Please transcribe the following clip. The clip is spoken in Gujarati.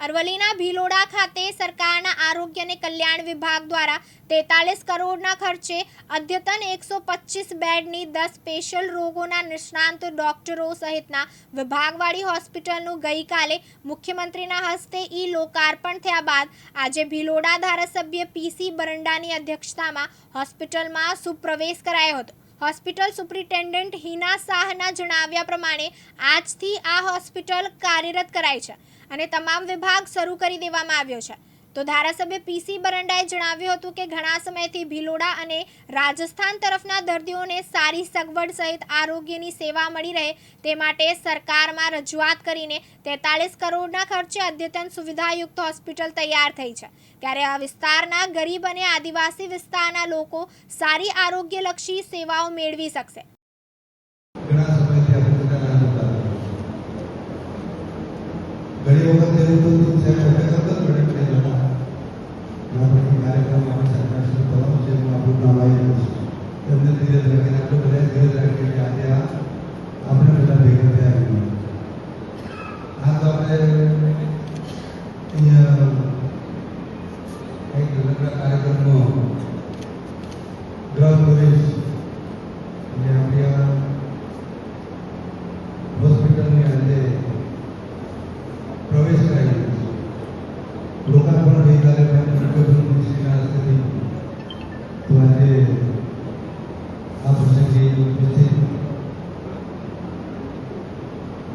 અરવલ્લીના ભીલોડા ખાતે સરકારના આરોગ્ય અને કલ્યાણ વિભાગ દ્વારા તેતાલીસ કરોડના ખર્ચે અદ્યતન એકસો પચીસ બેડની દસ સ્પેશિયલ રોગોના નિષ્ણાંત ડોક્ટરો સહિતના વિભાગવાળી હોસ્પિટલનું ગઈકાલે મુખ્યમંત્રીના હસ્તે ઈ લોકાર્પણ થયા બાદ આજે ભીલોડા ધારાસભ્ય પીસી બરંડાની અધ્યક્ષતામાં હોસ્પિટલમાં સુપ્રવેશ કરાયો હતો. હોસ્પિટલ સુપ્રિન્ટેન્ડન્ટ હિના શાહના જણાવ્યા પ્રમાણે આજથી આ હોસ્પિટલ કાર્યરત કરાઈ છે. અને તમામ વિભાગ શરૂ કરી દેવામાં આવ્યો છે. તો ધારાસભ્ય પીસી બરંડાએ જણાવ્યું હતું કે ઘણા સમયથી ભીલોડા અને રાજસ્થાન તરફના દર્દીઓને સારી સગવડ સહિત આરોગ્યની સેવા મળી રહે તે માટે સરકારમાં રજૂઆત કરીને તેતાલીસ કરોડના ખર્ચે અદ્યતન સુવિધાયુક્ત હોસ્પિટલ તૈયાર થઈ છે. ત્યારે આ વિસ્તારના ગરીબ અને આદિવાસી વિસ્તારના લોકો સારી આરોગ્યલક્ષી સેવાઓ મેળવી શકશે ઘણા સમયથી આપણે બધા રાહ જોતા હતા. ઘણી વખત એવું થતું કે અમે તરત જ મેડમ જતા. કાર્યક્રમ છે આવી રહ્યું છે. તો આપણે અહીંયા કંઈક પ્રવેશ એટલે આપણી આ હોસ્પિટલની આજે પ્રવેશ કરાવી દીધો છે લોકાર્પણ ગઈકાલે મુખ્યમંત્રીશ્રીના હસ્તેથી તો આજે આ પ્રસંગે ઉપસ્થિત લીલાબેન બાબુ સરપંચજી